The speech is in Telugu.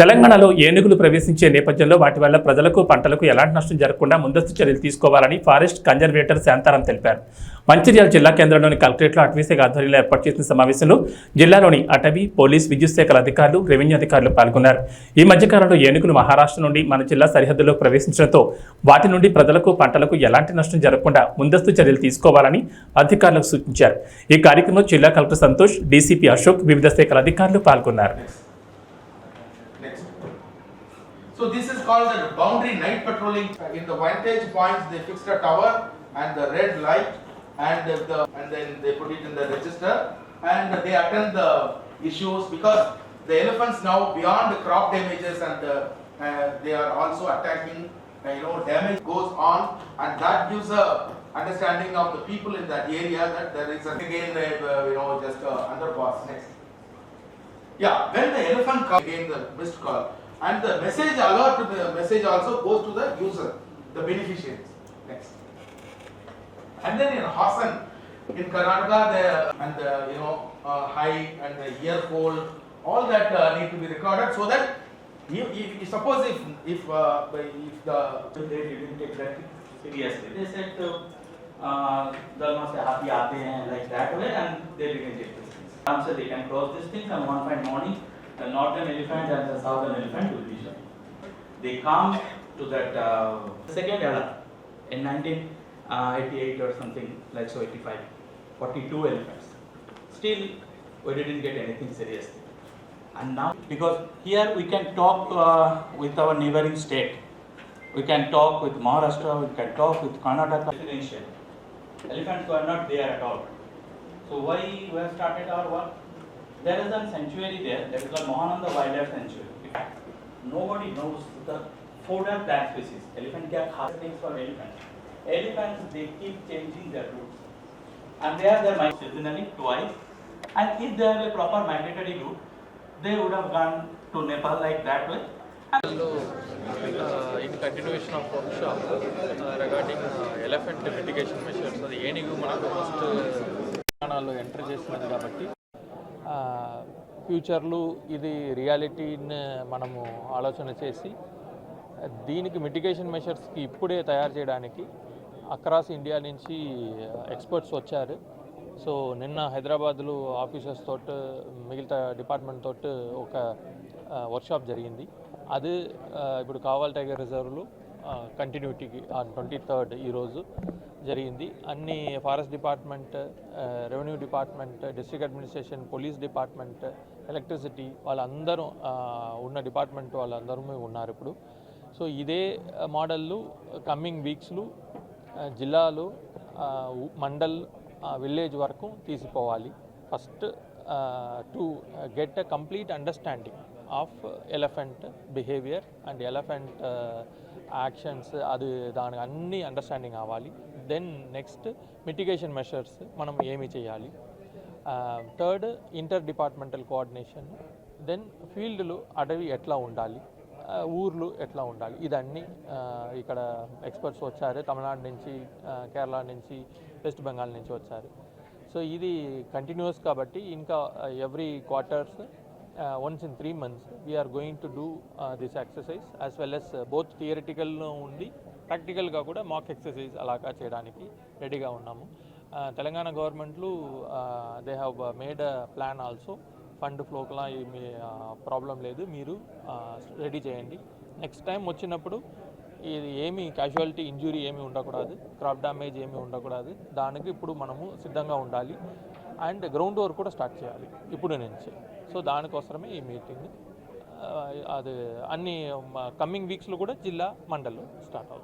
తెలంగాణలో ఏనుగులు ప్రవేశించే నేపథ్యంలో వాటి వల్ల ప్రజలకు పంటలకు ఎలాంటి నష్టం జరగకుండా ముందస్తు చర్యలు తీసుకోవాలని ఫారెస్ట్ కన్జర్వేటర్ శాంతారాం తెలిపారు. మంచిర్యాల జిల్లా కేంద్రంలోని కలెక్టరేట్లో అటవీశాఖ ఆధ్వర్యంలో ఏర్పాటు చేసిన సమావేశంలో జిల్లాలోని అటవీ పోలీస్ విద్యుత్ శాఖల అధికారులు రెవెన్యూ అధికారులు పాల్గొన్నారు. ఈ మధ్యకాలంలో ఏనుగులు మహారాష్ట్ర నుండి మన జిల్లా సరిహద్దులో ప్రవేశించడంతో వాటి నుండి ప్రజలకు పంటలకు ఎలాంటి నష్టం జరగకుండా ముందస్తు చర్యలు తీసుకోవాలని అధికారులకు సూచించారు. ఈ కార్యక్రమంలో జిల్లా కలెక్టర్ సంతోష్ డీసీపీ అశోక్ వివిధ శాఖల అధికారులు పాల్గొన్నారు. So this is called the boundary night patrolling. In the vantage points, they fixed a tower and the red light and the, and then they put it in the register and they attend the issues because the elephants now beyond the crop damages and uh, uh, they are also attacking, uh, you know, damage goes on and that gives a understanding of the people in that area that there is a- again, uh, you know, just uh, underpass. Next. Yeah, when the elephant comes, again the missed call, and the message alert, the message also goes to the user, the beneficiaries. Next. And then in Hassan, in Karnataka, the, and the, you know, uh, high and the ear fold, all that uh, need to be recorded so that you, if, if suppose if, if, uh, if the, they didn't take that seriously. They said, uh, Dharma se happy aate hain like that way and they didn't take this things. Answer they can cross these things and one fine morning, the northern elephant and the southern elephant will be shown. They come to that uh, second era in 1988 or something like so 85, 42 elephants. Still, we didn't get anything serious. And now, because here we can talk uh, with our neighboring state. We can talk with Maharashtra, we can talk with Karnataka. Elephants were not there at all. So why we have started our work? There is a sanctuary there, that is called Mohananda Wildlife Sanctuary. Nobody knows the food plant species. Elephant kya khas names for elephant. Elephants, they keep changing their routes. And they are their mind seasonally twice. And if they have a proper migratory route, they would have gone to Nepal like that way. In continuation of work of regarding elephant mitigation measures అది ఏనుగు మనకు ఫస్ట్ తెలంగాణలో ఎంటర్ చేసినది కాబట్టి ఫ్యూచర్లో ఇది రియాలిటీని మనము ఆలోచన చేసి దీనికి మిటిగేషన్ మెషర్స్కి ఇప్పుడే తయారు చేయడానికి అక్రాస్ ఇండియా నుంచి ఎక్స్పర్ట్స్ వచ్చారు. సో నిన్న హైదరాబాద్లో ఆఫీసర్స్ తోటి మిగతా డిపార్ట్మెంట్ తోటి ఒక వర్క్షాప్ జరిగింది. అది ఇప్పుడు కావాల్ టైగర్ రిజర్వ్లో కంటిన్యూటీకి ట్వంటీ థర్డ్ ఈరోజు జరిగింది. అన్ని forest department revenue department district administration police department electricity వాళ్ళందరూ ఉన్న డిపార్ట్మెంట్ వాళ్ళందరూ ఉన్నారు ఇప్పుడు. సో ఇదే మోడళ్ళు కమ్మింగ్ వీక్స్లో జిల్లాలో మండల్ విలేజ్ వరకు తీసుకోవాలి first to get a complete understanding of elephant behaviour and elephant actions అది దానికి అన్ని అండర్స్టాండింగ్ అవ్వాలి. దెన్ నెక్స్ట్ మిటిగేషన్ మెషర్స్ మనం ఏమి చేయాలి? Third inter departmental coordination then ఫీల్డ్లు అడవి ఎట్లా ఉండాలి? Uh, ఊర్లు ఎట్లా ఉండాలి? ఇదన్నీ uh, ఇక్కడ ఎక్స్పర్ట్స్ వచ్చారు. తమిళనాడు నుంచి uh, కేరళ నుంచి వెస్ట్ బెంగాల్ నుంచి వచ్చారు. సో ఇది కంటిన్యూస్ కాబట్టి ఇంకా every quarters once in three months we're going to do this exercise as well as both థియరిటికల్లో ఉండి ప్రాక్టికల్గా కూడా మాక్ ఎక్సర్సైజ్ అలాగా చేయడానికి రెడీగా ఉన్నాము. Uh, తెలంగాణ గవర్నమెంట్లు they have made a plan also fund ఫ్లోకలా ఏమి ప్రాబ్లం లేదు. మీరు uh, రెడీ చేయండి. నెక్స్ట్ టైం వచ్చినప్పుడు ఇది ఏమి క్యాజువాలిటీ ఇంజురీ ఏమి ఉండకూడదు. క్రాప్ డ్యామేజ్ ఏమి ఉండకూడదు. దానికి ఇప్పుడు మనము సిద్ధంగా ఉండాలి. అండ్ గ్రౌండ్ వర్క్ కూడా స్టార్ట్ చేయాలి ఇప్పుడు నుంచి. సో దానికోసమే ఈ మీటింగ్ అది అన్ని కమ్మింగ్ వీక్స్లో కూడా జిల్లా మండలం స్టార్ట్ అవుతుంది